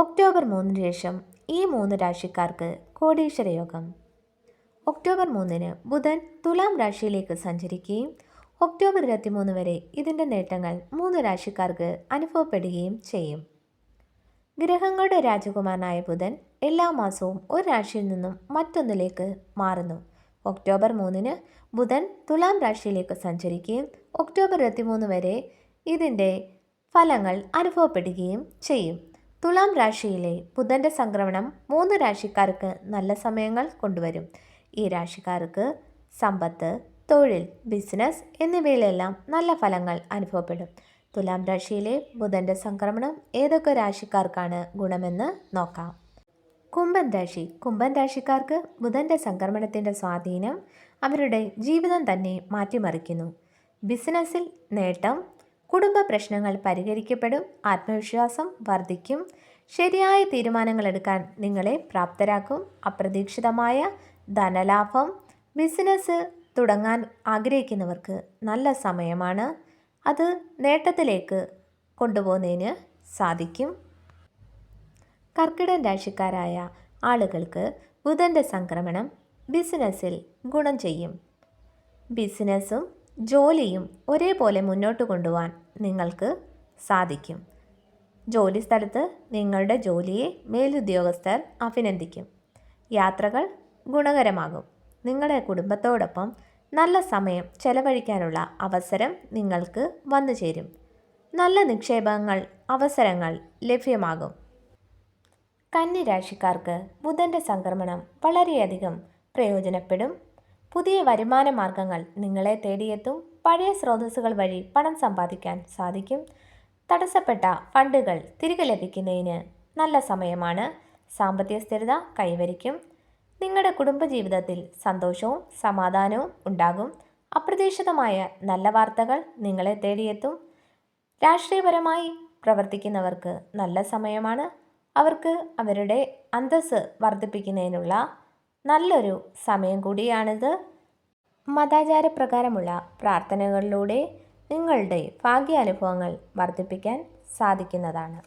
October മൂന്നിന് ശേഷം ഈ മൂന്ന് രാശിക്കാർക്ക് കോടീശ്വര യോഗം. ഒക്ടോബർ മൂന്നിന് ബുധൻ തുലാം രാശിയിലേക്ക് സഞ്ചരിക്കുകയും ഒക്ടോബർ ഇരുപത്തിമൂന്ന് വരെ ഇതിന്റെ നേട്ടങ്ങൾ മൂന്ന് രാശിക്കാർക്ക് അനുഭവപ്പെടുകയും ചെയ്യും. ഗ്രഹങ്ങളുടെ രാജകുമാരനായ ബുധൻ എല്ലാ മാസവും ഒരു രാശിയിൽ നിന്നും മറ്റൊന്നിലേക്ക് മാറുന്നു. ഒക്ടോബർ മൂന്നിന് ബുധൻ തുലാം രാശിയിലേക്ക് സഞ്ചരിക്കുകയും ഒക്ടോബർ ഇരുപത്തിമൂന്ന് വരെ ഇതിന്റെ ഫലങ്ങൾ അനുഭവപ്പെടുകയും ചെയ്യും. തുലാം രാശിയിലെ ബുധന്റെ സംക്രമണം മൂന്ന് രാശിക്കാർക്ക് നല്ല സമയങ്ങൾ കൊണ്ടുവരും. ഈ രാശിക്കാർക്ക് സമ്പത്ത് തൊഴിൽ ബിസിനസ് എന്നിവയിലെല്ലാം നല്ല ഫലങ്ങൾ അനുഭവപ്പെടും. തുലാം രാശിയിലെ ബുധന്റെ സംക്രമണം ഏതൊക്കെ രാശിക്കാർക്കാണ് ഗുണമെന്ന് നോക്കാം. കുംഭൻ രാശി. കുംഭൻ രാശിക്കാർക്ക് ബുധന്റെ സംക്രമണത്തിന്റെ സ്വാധീനം അവരുടെ ജീവിതം തന്നെ മാറ്റിമറിക്കുന്നു. ബിസിനസ്സിൽ നേട്ടം കുടുംബ പ്രശ്നങ്ങൾ പരിഹരിക്കപ്പെടും ആത്മവിശ്വാസം വർദ്ധിക്കും. ശരിയായ തീരുമാനങ്ങൾ എടുക്കാൻ നിങ്ങളെ പ്രാപ്തരാക്കും. അപ്രതീക്ഷിതമായ ധനലാഭം ബിസിനസ് തുടങ്ങാൻ ആഗ്രഹിക്കുന്നവർക്ക് നല്ല സമയമാണ്. അത് നേട്ടത്തിലേക്ക് കൊണ്ടുപോകുന്നതിന് സാധിക്കും. കർക്കിടൻ രാശിക്കാരായ ആളുകൾക്ക് ബുധന്റെ സംക്രമണം ബിസിനസ്സിൽ ഗുണം ചെയ്യും. ബിസിനസ്സും ജോലിയും ഒരേപോലെ മുന്നോട്ട് കൊണ്ടുപോകാൻ നിങ്ങൾക്ക് സാധിക്കും. ജോലി സ്ഥലത്ത് നിങ്ങളുടെ ജോലിയെ മേലുദ്യോഗസ്ഥർ അഭിനന്ദിക്കും. യാത്രകൾ ഗുണകരമാകും. നിങ്ങളുടെ കുടുംബത്തോടൊപ്പം നല്ല സമയം ചെലവഴിക്കാനുള്ള അവസരം നിങ്ങൾക്ക് വന്നു ചേരും. നല്ല നിക്ഷേപങ്ങൾ അവസരങ്ങൾ ലഭ്യമാകും. കന്നിരാശിക്കാർക്ക് ബുധന്റെ സംക്രമണം വളരെയധികം പ്രയോജനപ്പെടും പുതിയ വരുമാന മാർഗങ്ങൾ നിങ്ങളെ തേടിയെത്തും. പഴയ സ്രോതസ്സുകൾ വഴി പണം സമ്പാദിക്കാൻ സാധിക്കും. തടസ്സപ്പെട്ട ഫണ്ടുകൾ തിരികെ ലഭിക്കുന്നതിന് നല്ല സമയമാണ്. സാമ്പത്തിക സ്ഥിരത കൈവരിക്കും. നിങ്ങളുടെ കുടുംബജീവിതത്തിൽ സന്തോഷവും സമാധാനവും ഉണ്ടാകും. അപ്രതീക്ഷിതമായ നല്ല വാർത്തകൾ നിങ്ങളെ തേടിയെത്തും. രാഷ്ട്രീയപരമായി പ്രവർത്തിക്കുന്നവർക്ക് നല്ല സമയമാണ്. അവർക്ക് അവരുടെ അന്തസ്സ് വർദ്ധിപ്പിക്കുന്നതിനുള്ള നല്ലൊരു സമയം കൂടിയാണിത്. മതാചാരപ്രകാരമുള്ള പ്രാർത്ഥനകളിലൂടെ നിങ്ങളുടെ ഭാഗ്യാനുഭവങ്ങൾ വർദ്ധിപ്പിക്കാൻ സാധിക്കുന്നതാണ്.